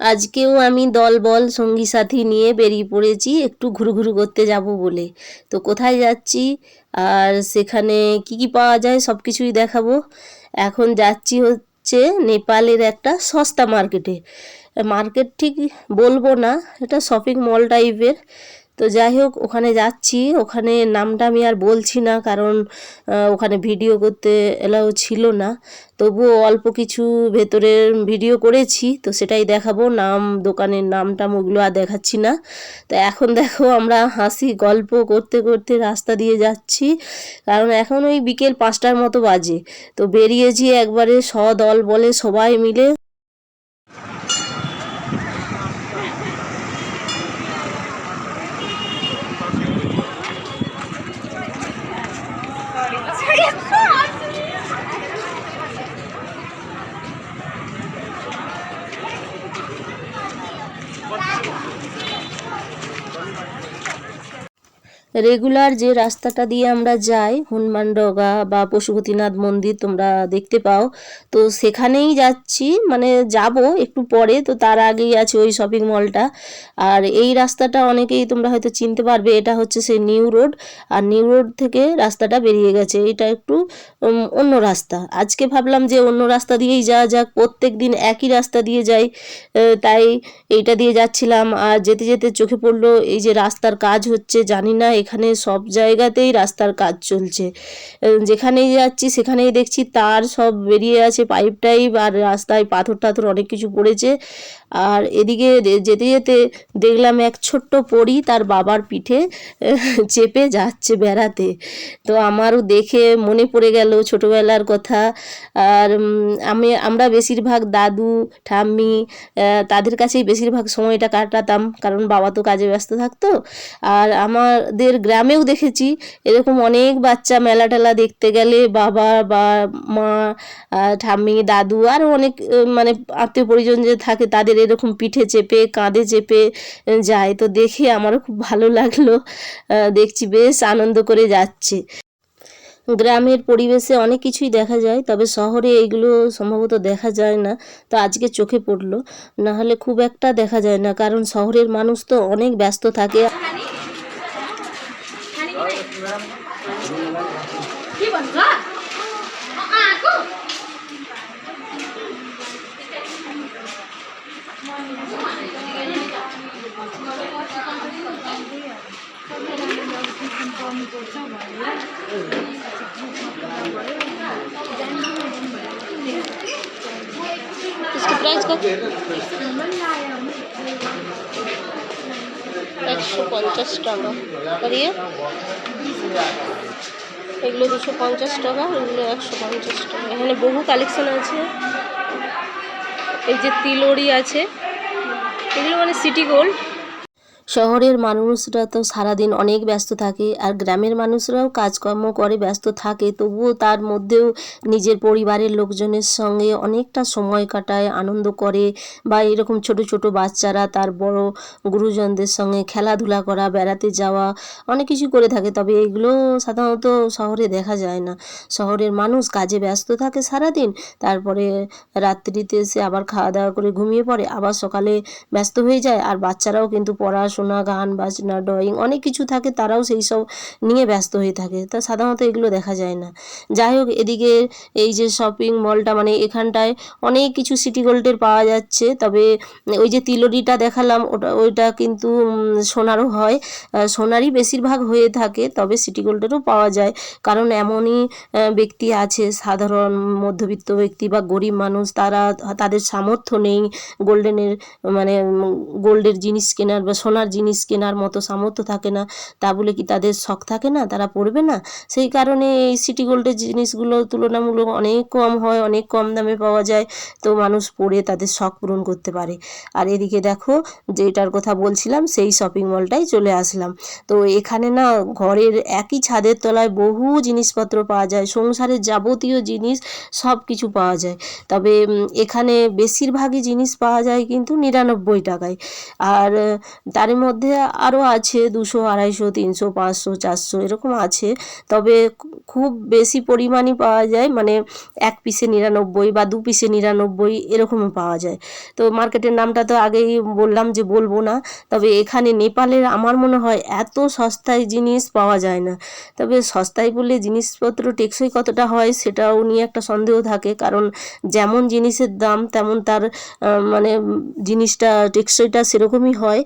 আজকেও আমি দল বল সঙ্গী সাথী নিয়ে বেরিয়ে পড়েছি, একটু ঘুরু ঘুরু করতে যাব বলে। তো কোথায় যাচ্ছি? আর সেখানে কি কি পাওয়া যায় সব কিছুই দেখাবো। এখন যাচ্ছি হচ্ছে নেপালের একটা সস্তা মার্কেটে। মার্কেট ঠিক বলব না, এটা শপিং মল টাইপের তো যাই হোক, ওখানে যাচ্ছি। ওখানে নামটা আমি আর বলছি না, কারণ ওখানে ভিডিও করতে এলাও ছিল না। তবুও অল্প কিছু ভেতরে ভিডিও করেছি, তো সেটাই দেখাবো। নাম, দোকানের নাম টাম ওগুলো আর দেখাচ্ছি না। তো এখন দেখো, আমরা হাসি, গল্প করতে করতে রাস্তা দিয়ে যাচ্ছি। কারণ এখন ওই বিকেল পাঁচটার মতো বাজে। তো বেরিয়েছি একবারে সদল বলে সবাই মিলে। রেগুলার যে রাস্তাটা দিয়ে আমরা যাই, হনুমানডগা বা পশুপতিনাথ মন্দির তোমরা দেখতে পাও। তো সেখানেই যাচ্ছি মানে যাব একটু পরে, তো তার আগেই আছে ওই শপিং মলটা আর এই রাস্তাটা অনেকেই তোমরা হয়তো চিনতে পারবে, এটা হচ্ছে সেই নিউ রোড আর নিউ রোড থেকে রাস্তাটা বেরিয়ে গেছে, এটা একটু অন্য রাস্তা। আজকে ভাবলাম যে অন্য রাস্তা দিয়েই যাওয়া যাক, প্রত্যেক দিন একই রাস্তা দিয়ে যাই তাই এইটা দিয়ে যাচ্ছিলাম। আর যেতে যেতে চোখে পড়ল, এই যে রাস্তার কাজ হচ্ছে, জানি না এখানে সব জায়গাতেই রাস্তার কাজ চলছে। যেখানেই যাচ্ছি সেখানেই দেখছি তার সব বেরিয়ে আছে পাইপ টাইপ আর রাস্তায় পাথর টাথর অনেক কিছু পড়েছে। আর এদিকে যেতে যেতে দেখলাম এক ছোট্ট পরি তার বাবার পিঠে চেপে যাচ্ছে বেড়াতে। তো আমারও দেখে মনে পড়ে গেল ছোটবেলার কথা। আর আমি, আমরা বেশিরভাগ দাদু, ঠাম্মি তাদের কাছেই বেশিরভাগ সময়টা কাটাতাম, কারণ বাবা তো কাজে ব্যস্ত থাকতো। আর আমাদের গ্রামেও দেখেছি, এরকম অনেক বাচ্চা মেলা টেলা দেখতে গেলে বাবা বা মা ঠাম্মি, দাদু, আরও অনেক মানে আত্মীয় পরিজন যে থাকে তাদের এরকম পিঠে চেপে, কাঁধে চেপে যায়। তো দেখে আমারও খুব ভালো লাগল। দেখছি বেশ আনন্দ করে যাচ্ছে। গ্রামের পরিবেশে অনেক কিছুই দেখা যায়, তবে শহরে এইগুলো সম্ভবত দেখা যায় না। তো আজকে চোখে পড়ল। না হলে খুব একটা দেখা যায় না, কারণ শহরের মানুষ তো অনেক ব্যস্ত থাকে। इसकी प्राइस কত একশো পঞ্চাশ টাকা আর ইয়ে এগুলো দুশো পঞ্চাশ টাকা এগুলো একশো পঞ্চাশ টাকা এখানে বহু কালেকশন আছে এই যে তিলোরি আছে এগুলো মানে সিটি গোল্ড শহরের মানুষরা তো সারাদিন অনেক ব্যস্ত থাকে আর গ্রামের মানুষরাও কাজকর্ম করে ব্যস্ত থাকে, তবুও তার মধ্যেও নিজের পরিবারের লোকজনের সঙ্গে অনেকটা সময় কাটায়, আনন্দ করে বা এরকম ছোট ছোট বাচ্চারা তার বড় গুরুজনদের সঙ্গে খেলাধুলা করা, বেড়াতে যাওয়া, অনেক কিছু করে থাকে। তবে এগুলো সাধারণত শহরে দেখা যায় না। শহরের মানুষ কাজে ব্যস্ত থাকে সারাদিন, তারপরে রাত্রিতে এসে আবার খাওয়া দাওয়া করে ঘুমিয়ে পড়ে, আবার সকালে ব্যস্ত হয়ে যায় আর বাচ্চারাও কিন্তু পড়াশোনা গান, বাজনা ড্রয়িং অনেক কিছু থাকে, তারাও সেই সব নিয়ে ব্যস্ত হয়ে থাকে। তা সাধারণত এগুলো দেখা যায় না। যাই হোক, এদিকে এই যে শপিং মলটা মানে এখানটায় অনেক কিছু সিটি গোল্ডের পাওয়া যাচ্ছে। তবে ওই যে তিলোরিটা দেখালাম, ওটা, ওইটা কিন্তু সোনারও হয়। সোনারই বেশিরভাগ হয়ে থাকে, তবে সিটি গোল্ডেরও পাওয়া যায়। কারণ এমনই ব্যক্তি আছে, সাধারণ মধ্যবিত্ত ব্যক্তি বা গরিব মানুষ, তারা তাদের সামর্থ্য নেই গোল্ডেনের মানে গোল্ডের জিনিস কেনার বা সোনার জিনিস কেনার মতো সামর্থ্য থাকে না। তা বলে কি তাদের শখ থাকে না? তারা পড়বে না? সেই কারণে এই সিটি গোল্ডের জিনিসগুলো তুলনামূলক অনেক কম হয়, অনেক কম দামে পাওয়া যায়। তো মানুষ পড়ে তাদের শখ পূরণ করতে পারে। আর এদিকে দেখো, যেটার কথা বলছিলাম, সেই শপিং মলটাই চলে আসলাম। তো এখানে না, ঘরের একই ছাদের তলায় বহু জিনিসপত্র পাওয়া যায়। সংসারের যাবতীয় জিনিস সব কিছু পাওয়া যায়। তবে এখানে বেশিরভাগই জিনিস পাওয়া যায় কিন্তু নিরানব্বই টাকায়। আর, তার মধ্যে আরও আছে দুশো, আড়াইশো, তিনশো, পাঁচশো, চারশো, এরকম আছে। তবে খুব বেশি পরিমাণই পাওয়া যায় মানে এক পিসে নিরানব্বই বা দু পিসে নিরানব্বই এরকমও পাওয়া যায়। তো মার্কেটের নামটা তো আগেই বললাম যে বলব না, তবে এখানে নেপালের আমার মনে হয় এত সস্তায় জিনিস পাওয়া যায় না। তবে সস্তায় বললে জিনিসপত্র টেকসই কতটা হয় সেটাও নিয়ে একটা সন্দেহ থাকে, কারণ যেমন জিনিসের দাম তেমন তার মানে জিনিসটা, টেকসইটা সেরকমই হয়।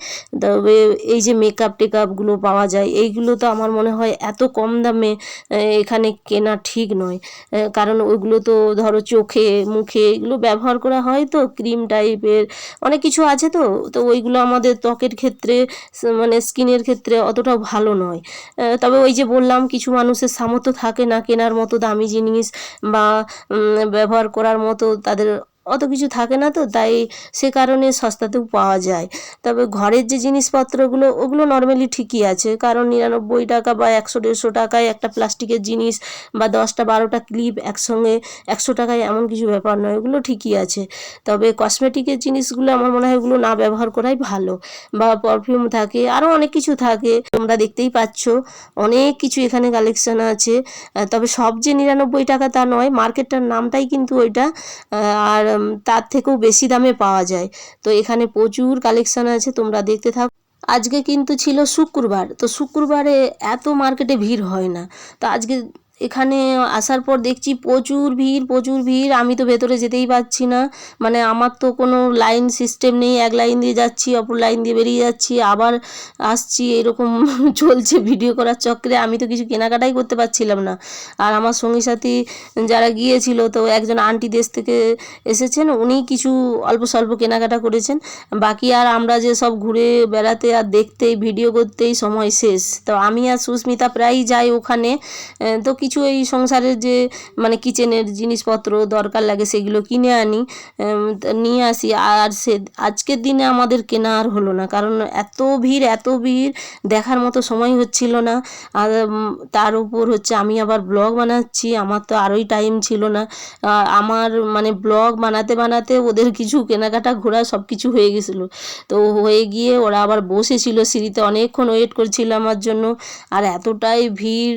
তবে এই যে মেকআপ টেকআপগুলো পাওয়া যায়, এইগুলো তো আমার মনে হয় এত কম দামে এখানে কেনা ঠিক নয়। কারণ ওইগুলো তো ধরো চোখে, মুখে এগুলো ব্যবহার করা হয় তো ক্রিম টাইপের অনেক কিছু আছে তো তো ওইগুলো আমাদের ত্বকের ক্ষেত্রে মানে স্কিনের ক্ষেত্রে অতটা ভালো নয়। তবে ওই যে বললাম কিছু মানুষের সামর্থ্য থাকে না কেনার মতো দামি জিনিস বা ব্যবহার করার মতো তাদের অত কিছু থাকে না তো, তাই সে কারণে সস্তাতেও পাওয়া যায়। তবে ঘরের যে জিনিসপত্রগুলো, ওগুলো নর্মালি ঠিকই আছে। কারণ নিরানব্বই টাকা বা একশো, দেড়শো টাকায় একটা প্লাস্টিকের জিনিস বা দশটা, বারোটা ক্লিপ একসঙ্গে একশো টাকায় এমন কিছু ব্যাপার নয়, ওগুলো ঠিকই আছে। তবে কসমেটিকের জিনিসগুলো আমার মনে হয় ওগুলো না ব্যবহার করাই ভালো। বা পারফিউম থাকে আরও অনেক কিছু থাকে। তোমরা দেখতেই পাচ্ছ, অনেক কিছু এখানে কালেকশন আছে। তবে সব যে নিরানব্বই টাকা তা নয় মার্কেটটার নামটাই কিন্তু ওইটা। আর তার থেকেও বেশি দামে পাওয়া যায়। তো এখানে প্রচুর কালেকশন আছে, তোমরা দেখতে থাকো। আজকে কিন্তু ছিল শুক্রবার, তো শুক্রবারে এত মার্কেটে ভিড় হয় না। তো আজকে এখানে আসার পর দেখছি প্রচুর ভিড় প্রচুর ভিড়। আমি তো ভেতরে যেতেই পারছি না। মানে আমার তো কোনো লাইন সিস্টেম নেই। এক লাইন দিয়ে যাচ্ছি, অপর লাইন দিয়ে বেরিয়ে যাচ্ছি। আবার আসছি, এরকম চলছে ভিডিও করার চক্রে। আমি তো কিছু কেনাকাটাই করতে পারছিলাম না। আর আমার সঙ্গী সাথী যারা গিয়েছিল, তো একজন আন্টি দেশ থেকে এসেছেন। উনি কিছু অল্প স্বল্প কেনাকাটা করেছেন। বাকি আর আমরা যে সব ঘুরে বেড়াতে আর দেখতেই ভিডিও করতেই সময় শেষ। তো আমি আর সুস্মিতা প্রায়ই যাই ওখানে। তো কিছু এই সংসারের যে মানে কিচেনের জিনিসপত্র দরকার লাগে সেগুলো কিনে আনি নিয়ে আসি। আর সে, আজকের দিনে আমাদের কেনা আর হলো না। কারণ এত ভিড় এত ভিড়, দেখার মতো সময় হচ্ছিল না। আর তার উপর হচ্ছে আমি আবার ব্লগ বানাচ্ছি, আমার তো আরোই টাইম ছিল না। আমার মানে ব্লগ বানাতে বানাতে ওদের কিছু কেনাকাটা, ঘোরা সব কিছু হয়ে গেছিল। তো হয়ে গিয়ে ওরা আবার বসেছিল সিঁড়িতে। অনেকক্ষণ ওয়েট করছিল আমার জন্য। আর এতটাই ভিড়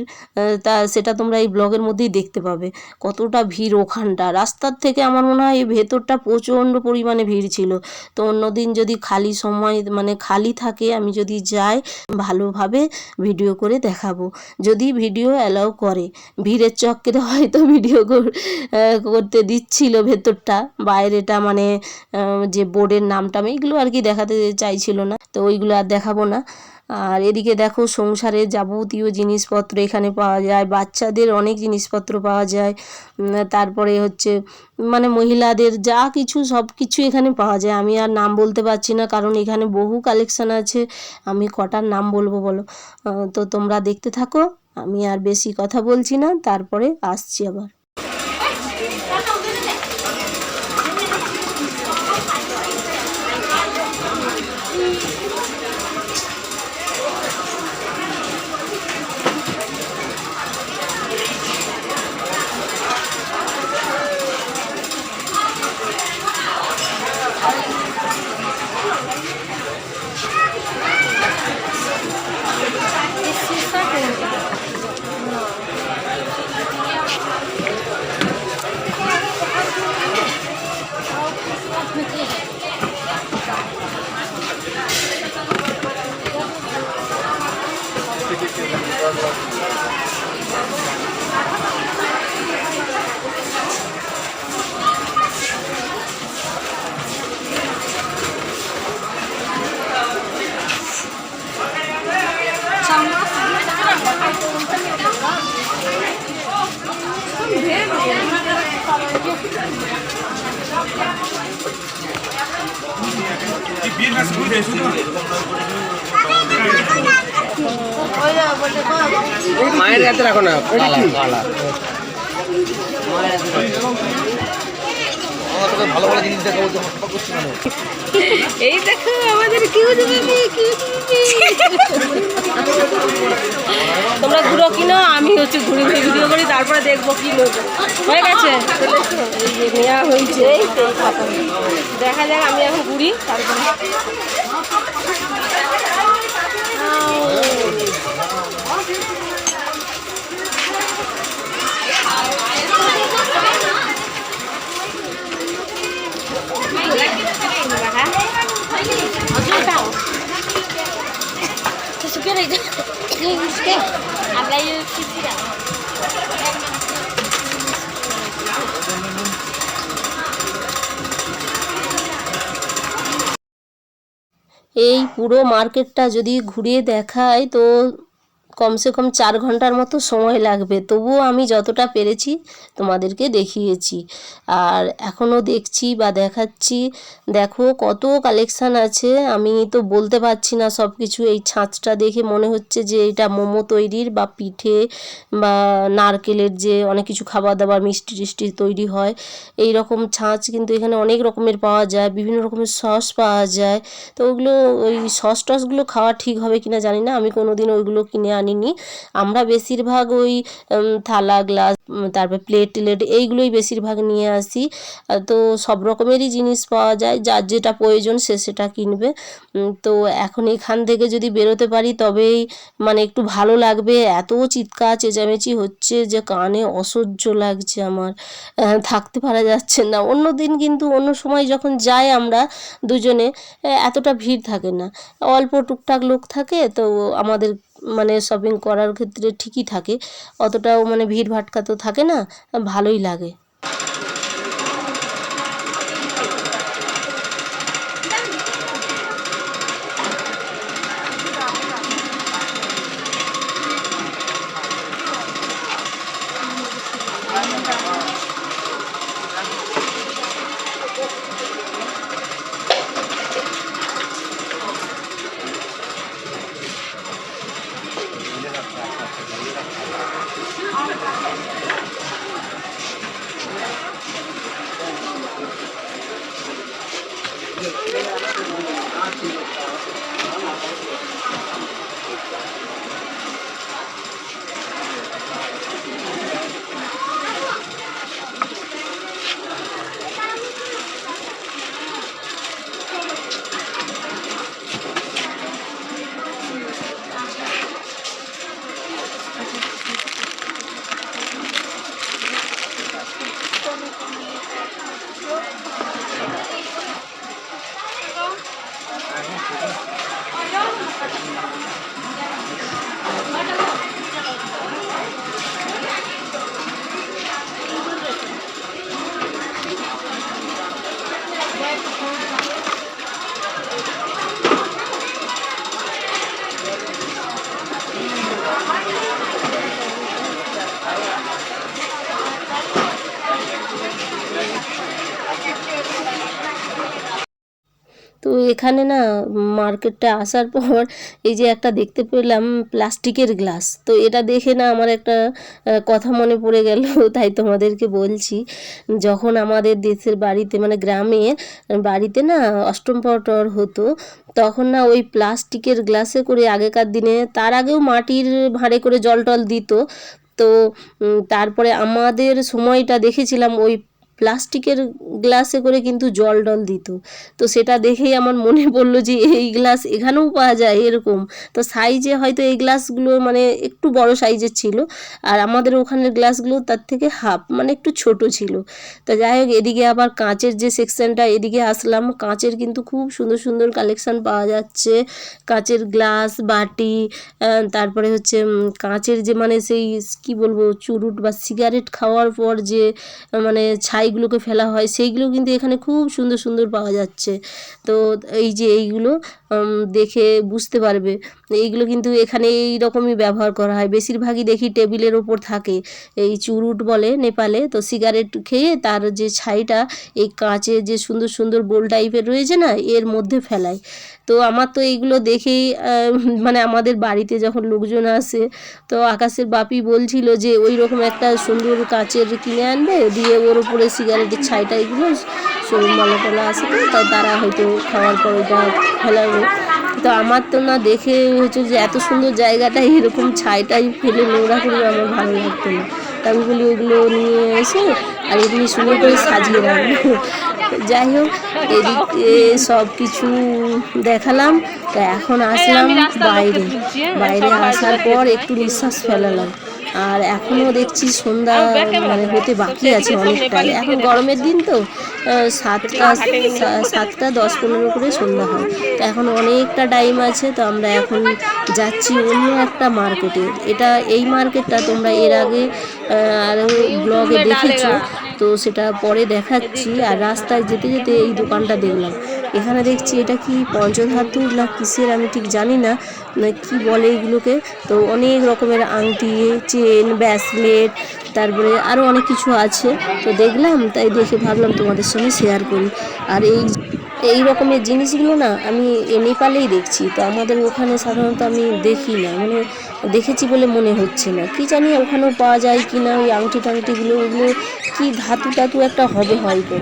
তা সেটা তোমরা এই ব্লগের মধ্যেই দেখতে পাবে কতটা ভিড় ওখানটা। রাস্তার থেকে আমার মনে হয় এই ভেতরটা প্রচণ্ড পরিমাণে ভিড় ছিল। তো অন্যদিন যদি খালি সময় মানে খালি থাকে, আমি যদি যাই, ভালোভাবে ভিডিও করে দেখাবো। যদি ভিডিও অ্যালাউ করে, ভিড়ের চক্করে হয়তো ভিডিও কর- করতে দিচ্ছিল ভেতরটা, বাইরেটা মানে যে বোর্ডের নামটা এগুলো আর কি দেখাতে চাইছিল না। তো ওইগুলো আর দেখাবো না। আর এদিকে দেখো সংসারের যাবতীয় জিনিসপত্র এখানে পাওয়া যায়, বাচ্চাদের অনেক জিনিসপত্র পাওয়া যায় তারপরে হচ্ছে মানে মহিলাদের যা কিছু সব কিছু এখানে পাওয়া যায়। আমি আর নাম বলতে পারছি না, কারণ এখানে বহু কালেকশন আছে। আমি কটার নাম বলব বলো? তো তোমরা দেখতে থাকো, আমি আর বেশি কথা বলছি না, তারপরে আসছি আবার। মায়ের হাতে রাখো না। কালা কালা আমার তোকে ভালো ভালো জিনিস দেখাবো তো করছি এই দেখো আমাদের কিউট বেবি কিউট তোমরা ঘুরো কিনো আমি হচ্ছে ঘুরে ঘুরে ভিডিও করি তারপরে দেখব কি হয়ে গেছে? তো দেখো, এই যে নেওয়া হয়েছে। দেখা যাক আমি এখন ঘুরি তারপরে। এই পুরো মার্কেটটা যদি ঘুরিয়ে দেখায় তো কমসে কম চার ঘণ্টার মতো সময় লাগবে। তবুও আমি যতটা পেরেছি তোমাদেরকে দেখিয়েছি। আর এখনও দেখছি বা দেখাচ্ছি, দেখো কত কালেকশান আছে। আমি তো বলতে পারছি না সব কিছু এই ছাঁচটা দেখে মনে হচ্ছে যে এটা মোমো তৈরির বা পিঠে বা নারকেলের যে অনেক কিছু খাবার দাবার মিষ্টি টিষ্টি তৈরি হয়। এই রকম ছাঁচ কিন্তু এখানে অনেক রকমের পাওয়া যায়, বিভিন্ন রকমের সস পাওয়া যায়। তো ওগুলো ওই সস টসগুলো খাওয়া ঠিক হবে কিনা জানি না। আমি কোনো দিন ওইগুলো কিনে আনিনি আমরা বেশিরভাগ ওই থালা, গ্লাস তারপর প্লেট, টেলেট এইগুলোই বেশিরভাগ নিয়ে আসি। তো সব রকমেরই জিনিস পাওয়া যায়। যার যেটা প্রয়োজন সে সেটা কিনবে। তো এখন এখান থেকে যদি বেরোতে পারি, তবেই মানে একটু ভালো লাগবে। এত চিৎকার, চেঁচামেচি হচ্ছে যে কানে অসহ্য লাগছে আমার। থাকতে পারা যাচ্ছে না। অন্য দিন কিন্তু অন্য সময় যখন যাই আমরা দুজনে এতটা ভিড় থাকে না। অল্প টুকটাক লোক থাকে, তো আমাদের মানে শপিং করার ক্ষেত্রে ঠিকই থাকে। অতটাও মানে ভিড় ভাটকা তো থাকে না, ভালোই লাগে। তো এখানে না মার্কেটটা আসার পর এই যে একটা দেখতে পেলাম প্লাস্টিকের গ্লাস তো এটা দেখে না আমার একটা কথা মনে পড়ে গেল, তাই তোমাদেরকে বলছি। যখন আমাদের দেশের বাড়িতে মানে গ্রামে বাড়িতে না অষ্টম পটর হতো, তখন না ওই প্লাস্টিকের গ্লাসে করে আগেকার দিনে, তার আগেও মাটির ভাঁড়ে করে জল টল দিত। তো তারপরে আমাদের সময়টা দেখেছিলাম ওই প্লাস্টিকের গ্লাসে করে কিন্তু জল টল দিত। তো সেটা দেখেই আমার মনে পড়ল যে, এই গ্লাস এখানেও পাওয়া যায় এরকম। তো সাইজে হয়তো এই গ্লাসগুলো মানে একটু বড় সাইজের ছিল, আর আমাদের ওখানের গ্লাসগুলো তার থেকে হাফ মানে একটু ছোট ছিল। তো যাই হোক, এদিকে আবার কাঁচের যে সেকশনটা এদিকে আসলাম। কাঁচের কিন্তু খুব সুন্দর সুন্দর কালেকশান পাওয়া যাচ্ছে। কাঁচের গ্লাস, বাটি তারপরে হচ্ছে কাঁচের যে মানে সেই, কি বলব, চুরুট বা সিগারেট খাওয়ার পর যে মানে মানে ছাইগুলোকে ফেলা হয়, সেইগুলো কিন্তু এখানে খুব সুন্দর সুন্দর পাওয়া যাচ্ছে। তো এই যে এইগুলো দেখে বুঝতে পারবে, এইগুলো কিন্তু এখানে এই রকমই ব্যবহার করা হয়। বেশিরভাগই দেখি টেবিলের ওপর থাকে। এই চুরুট বলে নেপালে, তো সিগারেট খেয়ে তার যে ছাইটা, এই কাঁচের যে সুন্দর সুন্দর বোল টাইপের রয়েছে না, এর মধ্যে ফেলায়। তো আমার তো এইগুলো দেখেই মানে আমাদের বাড়িতে যখন লোকজন আসে, তো আকাশের বাপি বলছিল যে ওই রকম একটা সুন্দর কাচের কিনে আনবে, দিয়ে ওর উপরে সিগারেটের ছাইটা এগুলো সরু মালা টালা আসে তো তাই তারা হয়তো খাওয়ার পর ওইটা ফেলাবে। তো আমার তো না দেখে হচ্ছে যে এত সুন্দর জায়গাটা এরকম ছাইটাই ফেলে নোংরা করবে আমার ভালো লাগতো না। বলি ওগুলো নিয়ে এসে আর এগুলি সুন্দর করে সাজিয়ে রাখব। যাই হোক এদিকে সব কিছু দেখালাম। তা এখন আসলাম বাইরে। হ্যাঁ, বাইরে আসার পর একটু নিঃশ্বাস ফেলালাম। আর এখনও দেখছি সন্ধ্যা মানে হতে বাকি আছে অনেকটাই। এখন গরমের দিন তো সাতটা সাতটা দশ পনেরো করে সন্ধ্যা হয়। তো এখন অনেকটা টাইম আছে তো আমরা এখন যাচ্ছি অন্য একটা মার্কেটে এটা এই মার্কেটটা তোমরা এর আগে আহ, আরও ব্লগে দেখেছ। তো সেটা পরে দেখাচ্ছি। আর রাস্তায় যেতে যেতে এই দোকানটা দেখলাম। এখানে দেখছি এটা কি পঞ্চধাতুর না কিসের আমি ঠিক জানি না না কি বলে এগুলোকে? তো অনেক রকমের আংটি চেন ব্যাসলেট তারপরে আরও অনেক কিছু আছে। তো দেখলাম, তাই দেখে ভাবলাম তোমাদের সঙ্গে শেয়ার করি। আর এই এই রকমের জিনিসগুলো না আমি নেপালেই দেখছি। তো আমাদের ওখানে সাধারণত আমি দেখি না মানে দেখেছি বলে মনে হচ্ছে না। কি জানি ওখানেও পাওয়া যায় কি না ওই আংটি টাংটিগুলো, ওগুলো কি ধাতু টাতু একটা হবে হয়তো।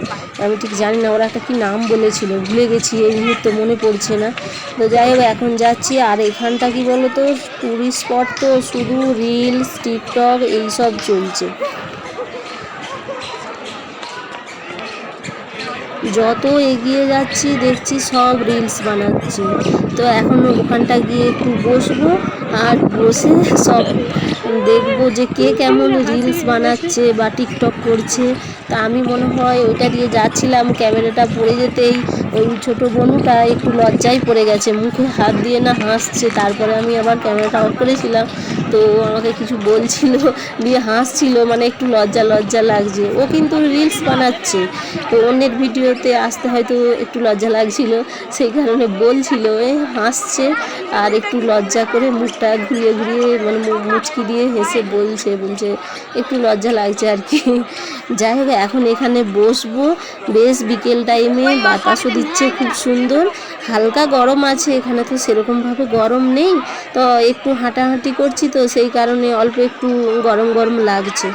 আমি ঠিক জানি না, ওরা একটা কি নাম বলেছিল ভুলে গেছি, এই মুহূর্তে মনে পড়ছে না। তো যাই হোক, এখন যাচ্ছি। আর এখানটা কি বলো তো টুরিস্ট স্পট তো শুধু রিলস টিকটক এইসব চলছে। যত এগিয়ে যাচ্ছি, দেখছি সব রিলস বানাচ্ছি। তো এখন ওখানটা গিয়ে একটু বসবো, আর বসে সব দেখব যে কে কেমন রিলস বানাচ্ছে বা টিকটক করছে। তা আমি মনে হয় ওইটা দিয়ে যাচ্ছিলাম ক্যামেরাটা পড়ে যেতেই। ওই ছোট বনুটা একটু লজ্জায় পড়ে গেছে, মুখে হাত দিয়ে না হাসছে। তারপরে আমি আবার ক্যামেরাটা অফ করেছিলাম। তো আমাকে কিছু বলছিল, দিয়ে হাসছিল মানে একটু লজ্জা লজ্জা লাগছে। ও কিন্তু রিলস বানাচ্ছে। তো অন্যের ভিডিওতে আসতে হয়তো একটু লজ্জা লাগছিল। সেই কারণে বলছিল, এ, হাসছে। আর একটু লজ্জা করে মুখটা ঘুরিয়ে ঘুরিয়ে মানে মুচকি দিয়ে হেসে বলছে বলছে, একটু লজ্জা লাগছে আর কি। যাই হোক, এখন এখানে বসবো। বেশ বিকেল টাইমে বাতাসও দিচ্ছে খুব সুন্দর। হালকা গরম আছে, এখানে তো সেরকমভাবে গরম নেই। তো একটু হাঁটাহাঁটি করছি তো, সেই কারণে অল্প একটু গরম গরম লাগছে।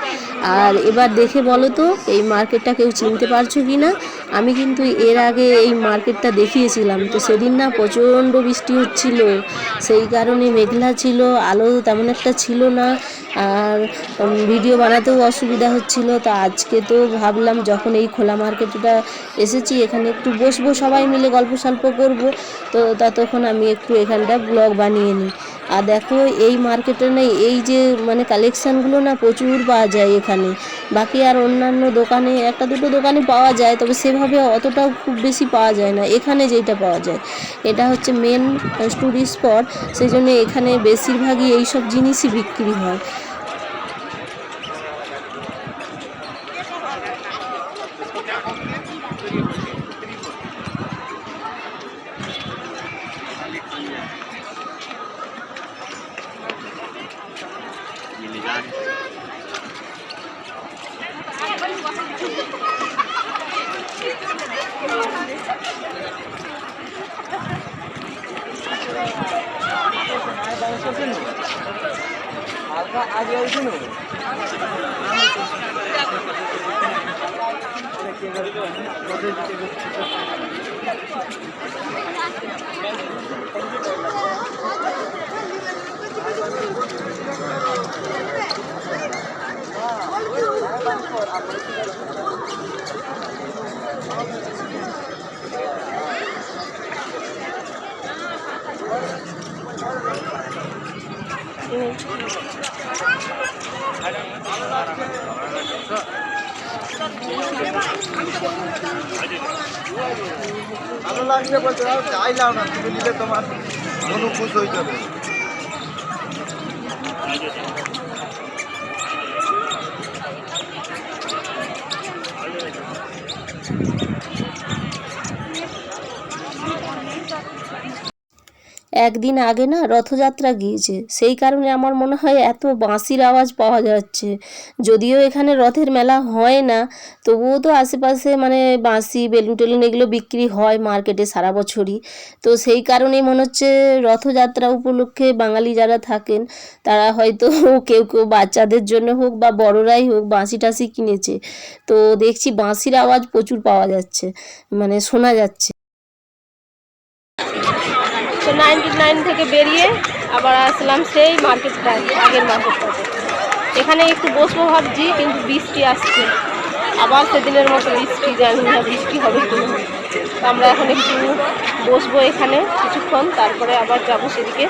আর এবার দেখে বলো তো, এই মার্কেটটা কেউ চিনতে পারছ কি না আমি কিন্তু এর আগে এই মার্কেটটা দেখিয়েছিলাম। তো সেদিন না প্রচণ্ড বৃষ্টি হচ্ছিল। সেই কারণে মেঘলা ছিল, আলো তেমন একটা ছিল না। আর ভিডিও বানাতেও অসুবিধা হচ্ছিল। তা আজকে তো ভাবলাম যখন এই খোলা মার্কেটটা এসেছি, এখানে একটু বসবো সবাই মিলে গল্প সল্প করব। তো ততক্ষণ আমি একটু এখানটা ব্লগ বানিয়ে নিই। আর দেখো, এই মার্কেটে না এই যে মানে কালেকশানগুলো না প্রচুর পাওয়া যায় এখানে। বাকি আর অন্যান্য দোকানে, একটা দুটো দোকানে পাওয়া যায়, তবে সেভাবে অতটাও খুব বেশি পাওয়া যায় না। এখানে যেটা পাওয়া যায়, এটা হচ্ছে মেন টুরিস্ট স্পট সেই জন্য এখানে বেশিরভাগই এইসব জিনিসই বিক্রি হয়। করছেন হালকা আগে আইছেন Thank you. ভালো লাগছে বলতে চাইলাম না তুমি নিলে তোমার মনু হয়ে যাবে। একদিন আগে না রথযাত্রা গিয়েছে। সেই কারণে আমার মনে হয় এত বাঁশির আওয়াজ পাওয়া যাচ্ছে। যদিও এখানে রথের মেলা হয় না, তবুও তো আশেপাশে মানে বাঁশি, বেলুন টেলুন এগুলো বিক্রি হয় মার্কেটে সারা বছরই। তো সেই কারণেই মনে হচ্ছে রথযাত্রা উপলক্ষে বাঙালি যারা থাকেন, তারা হয়তো কেউ কেউ বাচ্চাদের জন্য হোক বা বড়রাই হোক বাঁশি টাশি কিনেছে। তো দেখছি বাঁশির আওয়াজ প্রচুর পাওয়া যাচ্ছে মানে শোনা যাচ্ছে। নাইনটি নাইন থেকে বেরিয়ে আবার আসলাম সেই মার্কেটটায় আগের মার্কেটটাতে এখানে একটু বসবো ভাবছি কিন্তু বৃষ্টি আসছে। আবার সেদিনের মতো বৃষ্টি জানি না বৃষ্টি হবে কি তো আমরা এখন একটু বসবো এখানে কিছুক্ষণ তারপরে আবার যাব সেদিকে।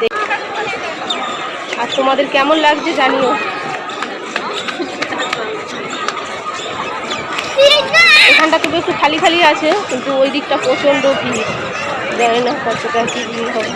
দেখ- আর তোমাদের কেমন লাগছে জানিও। এখানটা তবে একটু খালি খালি আছে কিন্তু ওই দিকটা প্রচণ্ড ভিড়। জানি না কতটা কি ভিড় হবে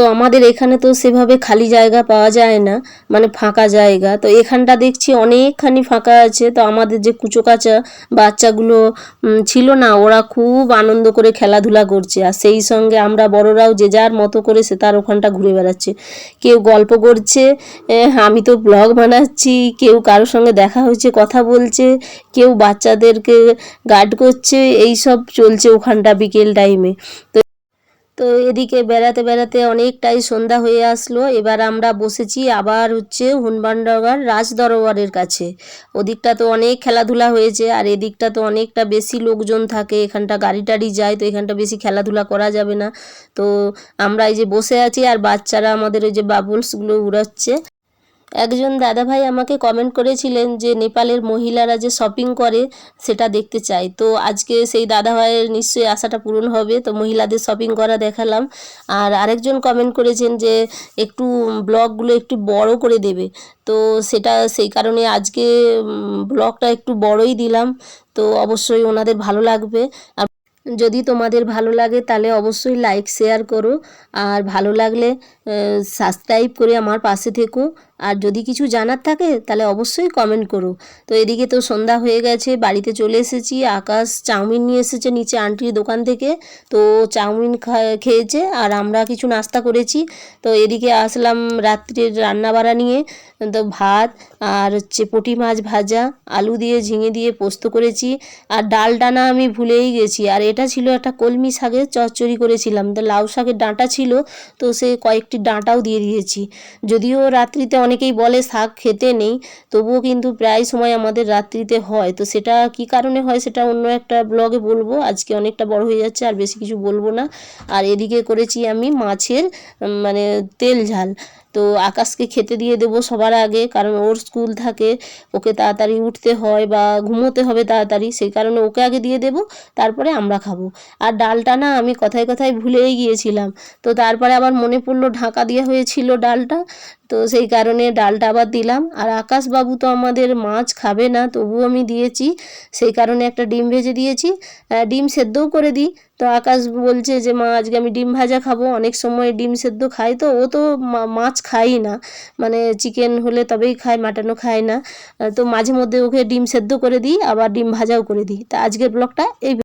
তো আমাদের এখানে তো সেভাবে খালি জায়গা পাওয়া যায় না মানে ফাঁকা জায়গা। তো এখানটা দেখছি অনেকখানি ফাঁকা আছে। তো আমাদের যে কুচো কাচা বাচ্চাগুলো ছিল না, ওরা খুব আনন্দ করে খেলাধুলা করছে। আর সেই সঙ্গে আমরা বড়রাও যে যার মতো করে সে তার ওখানটা ঘুরে বেড়াচ্ছে। কেউ গল্প করছে আমি তো ব্লগ বানাচ্ছি, কেউ কারোর সঙ্গে দেখা হয়েছে, কথা বলছে, কেউ বাচ্চাদেরকে গার্ড করছে এই সব চলছে ওখানটা বিকেল টাইমে তো এদিকে বেড়াতে বেড়াতে অনেকটাই সন্ধ্যা হয়ে আসলো। এবার আমরা বসেছি আবার হচ্ছে হনুমানডাঙ্গার রাজ দরবারের কাছে। ওদিকটা তো অনেক খেলাধুলা হয়েছে আর এদিকটা তো অনেকটা বেশি লোকজন থাকে। এখানটা গাড়ি টাড়ি যায় তো এখানটা বেশি খেলাধুলা করা যাবে না। তো আমরা এই যে বসে আছি আর বাচ্চারা আমাদের ওই যে বাবলসগুলো উড়াচ্ছে। একজন দাদাভাই আমাকে কমেন্ট করেছিলেন যে নেপালের মহিলারা যে শপিং করে, সেটা দেখতে চাই। তো আজকে সেই দাদাভাইয়ের নিশ্চয়ই আশাটা পূরণ হবে, তো মহিলাদের শপিং করা দেখালাম। আর আরেকজন কমেন্ট করেছেন যে একটু ব্লগগুলো একটু বড় করে দেবে। তো সেটা সেই কারণে আজকে ব্লগটা একটু বড়ই দিলাম। তো অবশ্যই ওনাদের ভালো লাগবে। আর যদি তোমাদের ভালো লাগে, তাহলে অবশ্যই লাইক শেয়ার করো। আর ভালো লাগলে সাবস্ক্রাইব করে আমার পাশে থেকো। আর যদি কিছু জানার থাকে, তাহলে অবশ্যই কমেন্ট করো। তো এদিকে তো সন্ধ্যা হয়ে গেছে, বাড়িতে চলে এসেছি, আকাশ চাউমিন নিয়ে এসেছে নিচে আন্টির দোকান থেকে। তো চাউমিন খেয়েছে আর আমরা কিছু নাস্তা করেছি। তো এদিকে আসলাম রাত্রির রান্না বাড়া নিয়ে, তো ভাত আর হচ্ছে পুঁটি মাছ ভাজা, আলু দিয়ে ঝিঙে দিয়ে পোস্ত করেছি আর ডাল ডানা আমি ভুলেই গেছি। আর এটা ছিল একটা কলমি শাকের চচ্চড়ি করেছিলাম, তো লাউ শাকের ডাঁটা ছিল, তো সে কয়েকটি ডাঁটাও দিয়ে দিয়েছি। যদিও রাত্রিতে অনেকেই বলে, শাক খেতে নেই। তবুও কিন্তু প্রায় সময় আমাদের রাত্রিতে হয়। তো সেটা কি কারণে হয় সেটা অন্য একটা ব্লগে বলব। আজকে অনেকটা বড় হয়ে যাচ্ছে, আর বেশি কিছু বলব না। আর এদিকে করেছি আমি মাছের মানে তেল ঝাল। তো আকাশকে খেতে দিয়ে দেবো সবার আগে, কারণ ওর স্কুল থাকে, ওকে তাড়াতাড়ি উঠতে হয় বা ঘুমোতে হবে তাড়াতাড়ি সেই কারণে ওকে আগে দিয়ে দেবো, তারপরে আমরা খাব। আর ডালটা না আমি কথায় কথায় ভুলেই গিয়েছিলাম, তো তারপরে আবার মনে পড়ল ঢাকা দেওয়া হয়েছিল ডালটা, তো সেই কারণে ডালটা আবার দিলাম। আর আকাশবাবু তো আমাদের মাছ খাবে না, তবুও আমি দিয়েছি, সেই কারণে একটা ডিম ভেজে দিয়েছি। ডিম সেদ্ধও করে দিই তো আকাশ বলছে যে, মা, আজকে আমি ডিম ভাজা খাব। অনেক সময় ডিম সেদ্ধ খাই তো। ও তো মাছ খাই না। মানে চিকেন হলে তবেই খায় মাটানো খায় না। তো মাঝে মধ্যে ওকে ডিম সেদ্ধ করে দিই, আবার ডিম ভাজাও করে দিই। তা আজকের ব্লগটা এই